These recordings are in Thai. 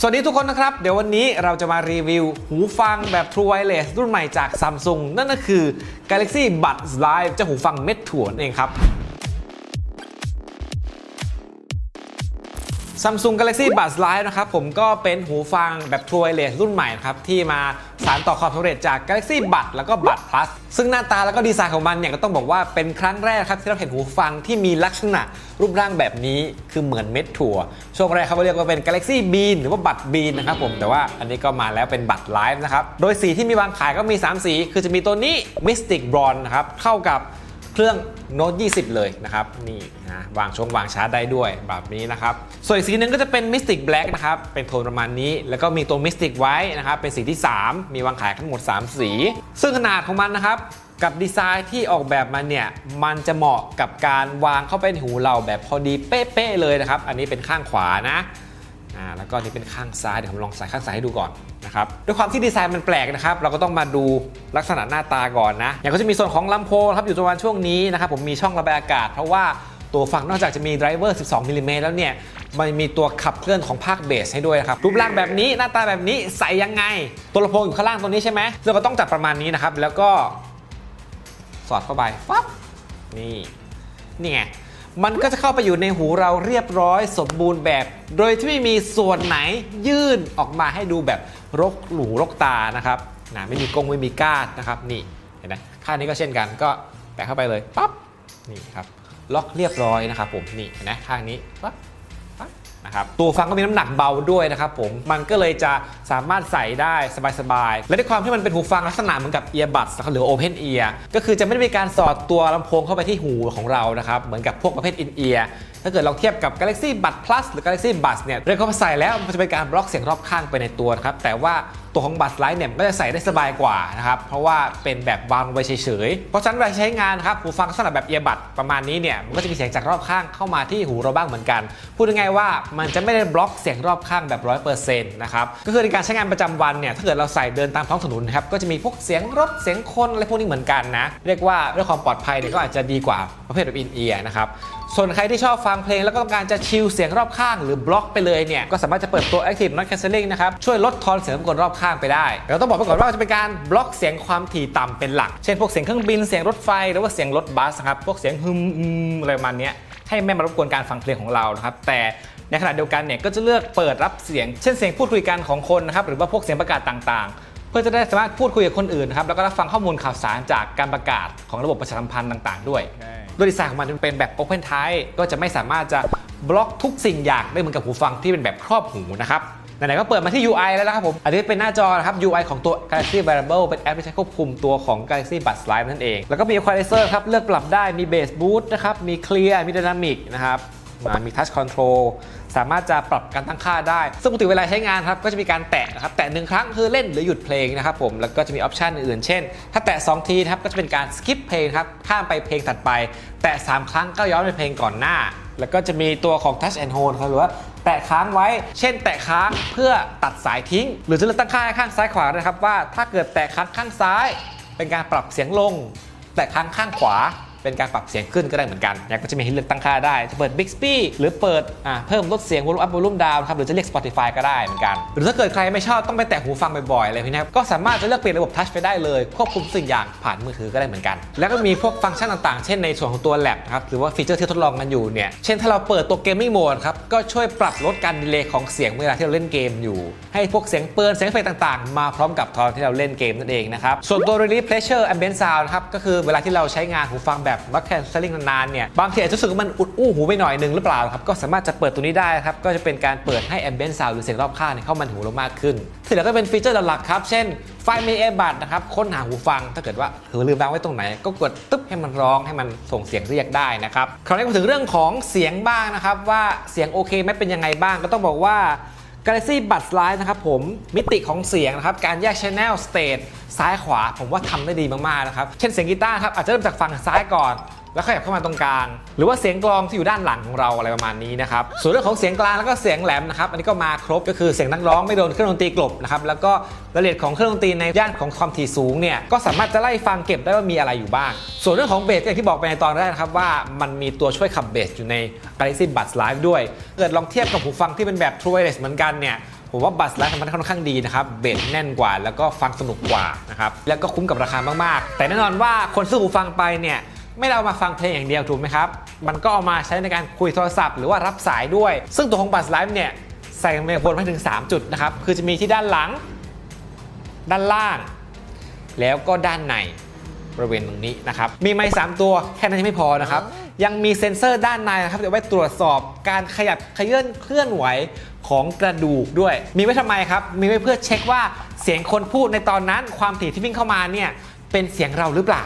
สวัสดีทุกคนนะครับ เดี๋ยววันนี้เราจะมารีวิว หูฟังแบบ True Wireless รุ่นใหม่จาก Samsung นั่นก็คือ Galaxy Buds Live เจ้าหูฟังเม็ดถั่วนั่นเองครับ Samsung Galaxy Buds Live นะครับผมก็เป็นหูฟังแบบ True Wireless รุ่นใหม่นะครับที่มาสานต่อความสำเร็จจาก Galaxy Buds แล้วก็ Buds Plus ซึ่งหน้าตาแล้วก็ดีไซน์ของมันเนี่ยก็ต้องบอกว่าเป็นครั้งแรกครับที่เราเห็นหูฟังที่มีลักษณะรูปร่างแบบนี้คือเหมือนเม็ดถั่ว ช่วงแรกเขาเรียกว่าเป็น Galaxy Bean หรือว่า Buds Bean นะครับผมแต่ว่าอันนี้ก็มาแล้วเป็น Buds Live นะครับโดยสีที่มีวางขายก็มี 3 สี คือจะมีตัวนี้ Mystic Bronze นะครับเข้ากับ เครื่องโน้ต20 เลยนะครับนี่นะวางชงวางชาร์จได้ด้วยแบบนี้นะครับ ส่วนอีกสีหนึ่งก็จะเป็น Mystic Black นะครับเป็นโทนประมาณนี้ แล้วก็มีตัว Mystic White นะครับเป็นสีที่ 3 มีวางขายทั้งหมด 3 สี ซึ่งขนาดของมันนะครับกับดีไซน์ที่ออกแบบมาเนี่ย มันจะเหมาะกับการวางเข้าไปในหูเราแบบพอดีเป๊ะๆเลยนะครับ อันนี้เป็นข้างขวานะอ่าแล้วก็นี่เป็นข้างซ้าย เดี๋ยวผมลองใส่ข้างซ้ายให้ดูก่อน นะครับด้วยความที่ดีไซน์มันแปลกนะครับเราก็ต้องมาดูลักษณะหน้าตาก่อนนะอย่างก็จะมีส่วนของลำโพงครับอยู่ประมาณช่วงนี้นะครับผมมีช่องระบายอากาศ เพราะว่าตัวฝั่งนอกจากจะมีไดรเวอร์ 12มิลลิเมตรแล้วเนี่ยมันมีตัวขับเคลื่อนของภาคเบสให้ด้วยนะครับรูปร่างแบบนี้หน้าตาแบบนี้ใส่ยังไง ตัวลำโพงอยู่ข้างล่างตรงนี้ใช่ไหมเราก็ต้องจัดประมาณนี้นะครับแล้วก็สอดเข้าไปปั๊บนี่นี่ไง มันก็จะเข้าไปอยู่ในหูเราเรียบร้อยสมบูรณ์แบบ โดยที่ไม่มีส่วนไหนยื่นออกมาให้ดูแบบรกหลูรกตานะครับนะไม่มีกงไม่มีก้านนะครับนี่เห็นไหมข้างนี้ก็เช่นกันก็แปะเข้าไปเลยปั๊บนี่ครับล็อกเรียบร้อยนะครับผมนี่เห็นไหมข้างนี้ปั๊บ นะครับตัวฟังก็มีน้ำหนักเบาด้วยนะครับผมมันก็เลยจะสามารถใส่ได้สบายๆและด้วยความที่มันเป็นหูฟังลักษณะเหมือนกับ earbuds นะครับหรือ open ear ก็คือจะไม่ได้มีการสอดตัวลำโพงเข้าไปที่หูของเรานะครับเหมือนกับพวกประเภทอินเอียร์ถ้าเกิดเราเทียบกับ Galaxy Buds Plus หรือ Galaxy Buds เนี่ยเรียกว่าใส่แล้วมันจะเป็นการบล็อกเสียงรอบข้างไปในตัวนะครับแต่ว่า ตัวของ Buds Lite เนี่ยมันก็จะใส่ได้สบายกว่านะครับเพราะว่าเป็นแบบวางไว้เฉยๆเพราะฉะนั้นเวลาใช้งานครับหูฟังลักษณะแบบ earbud ประมาณนี้เนี่ยมันก็จะมีเสียงจากรอบข้างเข้ามาที่หูเราบ้างเหมือนกัน พูดง่ายๆว่ามันจะไม่ได้บล็อกเสียงรอบข้างแบบ100%นะครับก็คือในการใช้งานประจำวันเนี่ยถ้าเกิดเราใส่เดินตามท้องถนนครับก็จะมีพวกเสียงรถเสียงคนอะไรพวกนี้เหมือนกันนะเรียกว่าเรื่องความปลอดภัยเนี่ยก็อาจจะดีกว่าประเภทแบบ in ear นะครับส่วนใครที่ชอบฟังเพลงแล้วก็ต้องการจะชิลเสียงรอบข้างหรือบล็อกไปเลยเนี่ยก็สามารถจะเปิดตัว Active Noise Cancelling นะครับช่วยลดทอนเสียงรบกวนรอบข้างไปได้เราต้องบอกไปก่อนว่าจะเป็นการบล็อกเสียงความถี่ต่ำเป็นหลัก เช่นพวกเสียงเครื่องบินเสียงรถไฟหรือว่าเสียงรถบัสนะครับพวกเสียงฮึมฮึมอะไรประมาณเนี้ยให้ไม่มารบกวนการฟังเพลงของเรานะครับแต่ในขณะเดียวกันเนี่ยก็จะเลือกเปิดรับเสียง เช่นเสียงพูดคุยกันของคนนะครับหรือว่าพวกเสียงประกาศต่างๆ เพื่อจะได้สามารถพูดคุยกับคนอื่นนะครับแล้วก็รับฟังข้อมูลข่าวสารจากการประกาศของระบบประชาสัมพันธ์ต่าง ๆ ด้วยโดยดีไซน์ของมันเป็นแบบ Open Type ก็จะไม่สามารถจะบล็อกทุกสิ่งอย่างได้เหมือนกับหูฟังที่เป็นแบบครอบหูนะครับ ไหนๆก็เปิดมาที่ UI แล้วนะครับผม อันนี้เป็นหน้าจอนะครับ UI ของตัว Galaxy Wearable เป็นแอปที่ใช้ควบคุมตัวของ Galaxy Buds Live นั่นเอง แล้วก็มี Equalizer ครับ เลือกปรับได้ มี Bass Boost นะครับ มี Clear มี Dynamic นะครับมามี Touch Control สามารถจะปรับการตั้งค่าได้ ซึ่งปกติเวลาใช้งานครับ ก็จะมีการแตะนะครับ แตะหนึ่งครั้งคือเล่นหรือหยุดเพลงนะครับผม แล้วก็จะมีออปชันอื่นๆ เช่น ถ้าแตะ 2 ทีนะครับ ก็จะเป็นการ skip เพลงครับ ข้ามไปเพลงถัดไป แตะ 3 ครั้งก็ย้อนไปเพลงก่อนหน้า แล้วก็จะมีตัวของ Touch and Hold ครับหรือว่า แตะค้างไว้ เช่น แตะค้างเพื่อตัดสายทิ้ง หรือจะเลือกตั้งค่าข้างซ้ายขวานะครับว่าถ้าเกิดแตะค้างข้างซ้าย เป็นการปรับเสียงลง แตะค้างข้างขวา เป็นการปรับเสียงขึ้นก็ได้เหมือนกันนี่ยก็จะมีให้เลือกตั้งค่าได้ จะเปิด Bixby หรือเปิดอ่าเพิ่มลดเสียง volume up volume down ครับหรือจะเรียก Spotify ก็ได้เหมือนกัน หรือถ้าเกิดใครไม่ชอบต้องไปแตะหูฟังบ่อยๆอะไรพวกนี้ครับก็สามารถจะเลือกเปลี่ยนระบบทัชไปได้เลยควบคุมสิ่งอย่างผ่านมือถือก็ได้เหมือนกัน แล้วก็มีพวกฟังก์ชันต่างๆ เช่นในส่วนของตัว Lab นะครับหรือว่าฟีเจอร์ที่ทดลองกันอยู่เนี่ยเช่นถ้าเราเปิดตัว Gaming Mode ครับก็ช่วยปรับลดการดีเลย์ของเสียงเวลาที่เราเล่นเกมอยู่ ให้พวกเสียงเปินเสียงเฟต่างๆ มาพร้อมกับตอนที่เราเล่นเกมนั่นเองนะครับส่วนตัว Release Pressure Ambient Sound ครับก็คือเวลาที่เราใช้งานหูฟังแบบ Noise Cancelling นานๆเนี่ยบางทีอาจจะรู้สึกว่ามันอุดอู้หูไปหน่อยหนึงหรือเปล่าครับก็สามารถจะเปิดตัวนี้ได้ครับก็จะเป็นการเปิดให้ Ambient Sound หรือเสียงรอบข้างเข้ามาในหูเรามากขึ้นที่เหลือก็เป็นฟีเจอร์หลักๆครับเช่นไฟมีเอบัดนะครับค้นหาหูฟังถ้าเกิดว่าเผลอลืมวางไว้ตรงไหน ก็กดตึ๊บให้มันร้องให้มันส่งเสียงเรียกได้นะครับคราวนี้มาถึงเรื่องของเสียงบ้างนะครับว่าเสียงโอเคไหมเป็นยังไงบ้างก็ต้องบอกว่า Galaxy Buds Live นะครับผมมิติของเสียงนะครับการแยก Channel State ซ้ายขวาผมว่าทำได้ดีมากๆนะครับเช่นเสียงกีตาร์ครับอาจจะเริ่มจากฝั่งซ้ายก่อน แล้วขยับเข้ามาตรงกลาง หรือว่าเสียงกลองที่อยู่ด้านหลังของเราอะไรประมาณนี้นะครับส่วนเรื่องของเสียงกลางแล้วก็เสียงแหลมนะครับอันนี้ก็มาครบก็คือเสียงนักร้องไม่โดนเครื่องดนตรีกลบนะครับแล้วก็รายละเอียดของเครื่องดนตรีในย่านของความถี่สูงเนี่ยก็สามารถจะไล่ฟังเก็บได้ว่ามีอะไรอยู่บ้าง ส่วนเรื่องของเบสก็อย่างที่บอกไปในตอนแรกนะครับว่ามันมีตัวช่วยขับเบสอยู่ใน Galaxy Buds Live ด้วยเกิดลองเทียบกับหูฟังที่เป็นแบบ True Wireless เหมือนกันเนี่ยผมว่าบัสไลฟ์มันค่อนข้างดีนะครับ เบสแน่นกว่า แล้วก็ฟังสนุกกว่านะครับ แล้วก็คุ้มกับราคามาก ๆ แต่แน่นอนว่าคนซื้อหูฟังไปเนี่ย ไม่ได้เอามาฟังเพลงอย่างเดียวถูกไหมครับ มันก็เอามาใช้ในการคุยโทรศัพท์ หรือว่ารับสายด้วย ซึ่งตัวของบัสไลฟ์เนี่ยใส่ไมโครโฟนมาถึง 3 จุดนะครับ คือจะมีที่ด้านหลัง ด้านล่าง แล้วก็ด้านในบริเวณตรงนี้นะครับ มีไม้สามตัวแค่นั้นยังไม่พอนะครับ ยังมีเซ็นเซอร์ด้านในนะครับเอาไว้ตรวจสอบการขยับเขยื่อนเคลื่อนไหวของกระดูกด้วย มีไว้ทำไมครับ มีไว้เพื่อเช็คว่าเสียงคนพูดในตอนนั้นความถี่ที่วิ่งเข้ามาเนี่ยเป็นเสียงเราหรือเปล่า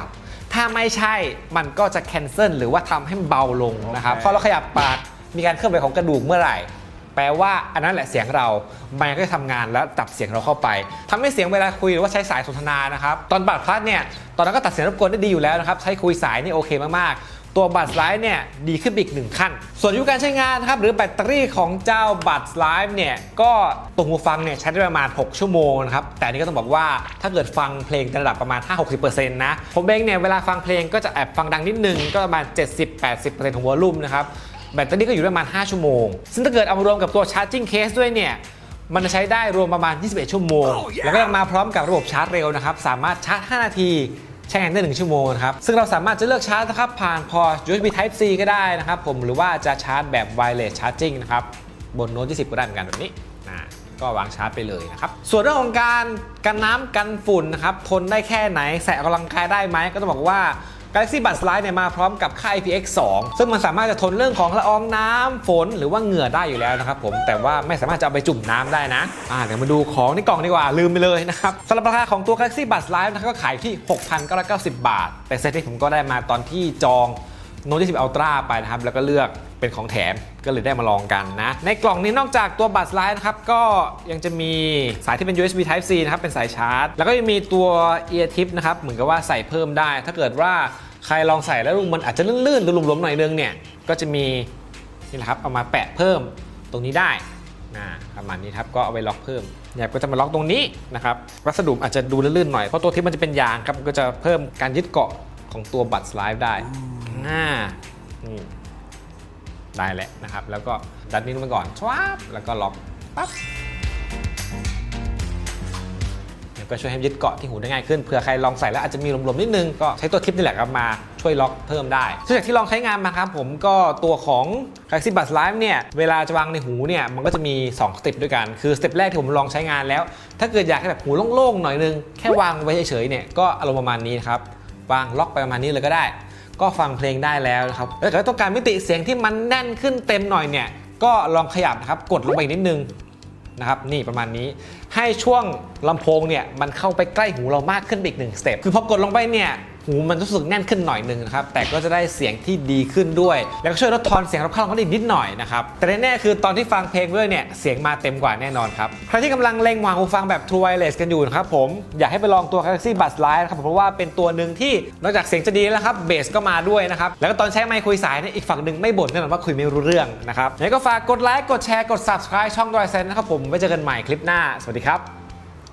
ถ้าไม่ใช่มันก็จะแคนเซิลหรือว่าทำให้มันเบาลงนะครับโอเคพอเราขยับปากมีการเคลื่อนไหวของกระดูกเมื่อไหร่ แปลว่าอันนั้นแหละเสียงเรา มันก็จะทำงานแล้วจับเสียงเราเข้าไปทำให้เสียงเวลาคุยหรือว่าใช้สายสนทนานะครับ ตอนบัตรพลัสเนี่ย ตอนนั้นก็ตัดเสียงรบกวนได้ดีอยู่แล้วนะครับ ใช้คุยสายนี่โอเคมากๆ ตัวบัตรไลฟ์เนี่ยดีขึ้นไปอีกหนึ่งขั้น ส่วนอายุการใช้งานครับหรือแบตเตอรี่ของเจ้าบัตรไลฟ์เนี่ยก็ตัวหูฟังเนี่ยใช้ได้ประมาณ 6 ชั่วโมงนะครับแต่นนี้ก็ต้องบอกว่าถ้าเกิดฟังเพลงในระดับประมาณ 5-60%นะผมเองเนี่ยเวลาฟังเพลงก็จะแอบฟังดังนิดนึงก็ประมาณ 70-80%ของวอลลุ่มนะครับแบตเตอรี่ก็อยู่ได้ประมาณ 5 ชั่วโมง ซึ่งถ้าเกิดเอามารวมกับตัวชาร์จิ่งเคสด้วยเนี่ยมันจะใช้ได้รวมประมาณ 21 ชั่วโมงแล้วก็ยังมาพร้อมกับระบบชาร์จเร็วนะครับ สามารถชาร์จ 5 นาที ใช้งานได้1ชั่วโมงนะครับ ซึ่งเราสามารถจะเลือกชาร์จนะครับผ่านพอร์ต USB Type C ก็ได้นะครับผมหรือว่าจะชาร์จแบบ wireless charging นะครับบนโน้ต20 ก็ได้เหมือนกันแบบนี้นะก็วางชาร์จไปเลยนะครับ ส่วนเรื่องของการกันน้ำกันฝุ่นนะครับทนได้แค่ไหนใส่ออกกำลังกายได้ไหมก็ต้องบอกว่า Galaxy Buds Lite เนี่ยมาพร้อมกับค่า IPX2 ซึ่งมันสามารถจะทนเรื่องของละอองน้ำฝนหรือว่าเหงื่อได้อยู่แล้วนะครับผมแต่ว่าไม่สามารถจะเอาไปจุ่มน้ำได้นะอ่าเดี๋ยวมาดูของในกล่องดีกว่าลืมไปเลยนะครับสำหรับราคาของตัว Galaxy Buds Lite นะครับก็ขายที่ 6,990 บาท แต่เซตที่ผมก็ได้มาตอนที่จอง Note 20 Ultra ไปนะครับแล้วก็เลือก เป็นของแถมก็เลยได้มาลองกันนะ ในกล่องนี้นอกจากตัวบัตรไลน์นะครับ ก็ยังจะมีสายที่เป็น USB Type C นะครับ เป็นสายชาร์จ แล้วก็ยังมีตัว Ear Tip นะครับ เหมือนกับว่าใส่เพิ่มได้ ถ้าเกิดว่าใครลองใส่แล้วมันอาจจะลื่นๆหรือหลวมๆหน่อยนึงเนี่ย ก็จะมีนี่แหละครับ เอามาแปะเพิ่มตรงนี้ได้นะประมาณนี้ครับ ก็เอาไว้ล็อกเพิ่มเนี่ยก็จะมาล็อกตรงนี้นะครับ วัสดุอาจจะดูลื่นๆหน่อย เพราะตัวที่มันจะเป็นยางครับ มันก็จะเพิ่มการยึดเกาะของตัวบัตรสไลด์ได้อ่านี่ ได้แหละนะครับ แล้วก็ดันนิ้วลงไปก่อนชวาบแล้วก็ล็อกปั๊บเนี่ยก็ช่วยให้ยึดเกาะที่หูได้ง่ายขึ้นเผื่อใครลองใส่แล้วอาจจะมีหลวมๆนิดนึงก็ใช้ตัวคลิปนี่แหละครับมาช่วยล็อกเพิ่มได้ซึ่งจากที่ลองใช้งานมาครับผมก็ตัวของ Galaxy Buds Live เนี่ยเวลาจะวางในหูเนี่ยมันก็จะมี 2 สเต็ปด้วยกัน คือสเต็ปแรกที่ผมลองใช้งานแล้ว ถ้าเกิดอยากให้แบบหูโล่งๆหน่อยนึง แค่วางไว้เฉยๆเนี่ยก็อารมณ์ประมาณนี้นะครับวางล็อกไปประมาณนี้เลยก็ได้ ก็ฟังเพลงได้แล้วนะครับแล้วถ้าต้องการมิติเสียงที่มันแน่นขึ้นเต็มหน่อยเนี่ยก็ลองขยับนะครับกดลงไปนิดนึงนะครับนี่ประมาณนี้ให้ช่วงลำโพงเนี่ยมันเข้าไปใกล้หูเรามากขึ้นอีกหนึ่งสเต็ปคือพอกดลงไปเนี่ย หูมันรู้สึกแน่นขึ้นหน่อยหนึ่งนะครับ แต่ก็จะได้เสียงที่ดีขึ้นด้วย แล้วก็ช่วยลดทอนเสียงรบข้างเราอีกนิดหน่อยนะครับ แต่แน่ๆคือตอนที่ฟังเพลงด้วยเนี่ย เสียงมาเต็มกว่าแน่นอนครับ ใครที่กำลังเล็งวางหูฟังแบบ True Wireless กันอยู่นะครับผม อยากให้ไปลองตัว Galaxy Buds Live นะครับผมเพราะว่าเป็นตัวหนึ่งที่นอกจากเสียงจะดีแล้วครับเบสก็มาด้วยนะครับ แล้วก็ตอนใช้ไมค์คุยสายเนี่ยอีกฝั่งหนึ่งไม่บ่นแน่นอนว่าคุยไม่รู้เรื่องนะครับยังไงก็ฝากกดไลค์กดแชร์กด subscribe ช่องดอยเซนนะครับผมไว้เจอกันใหม่คลิปหน้าสวัสดีครับ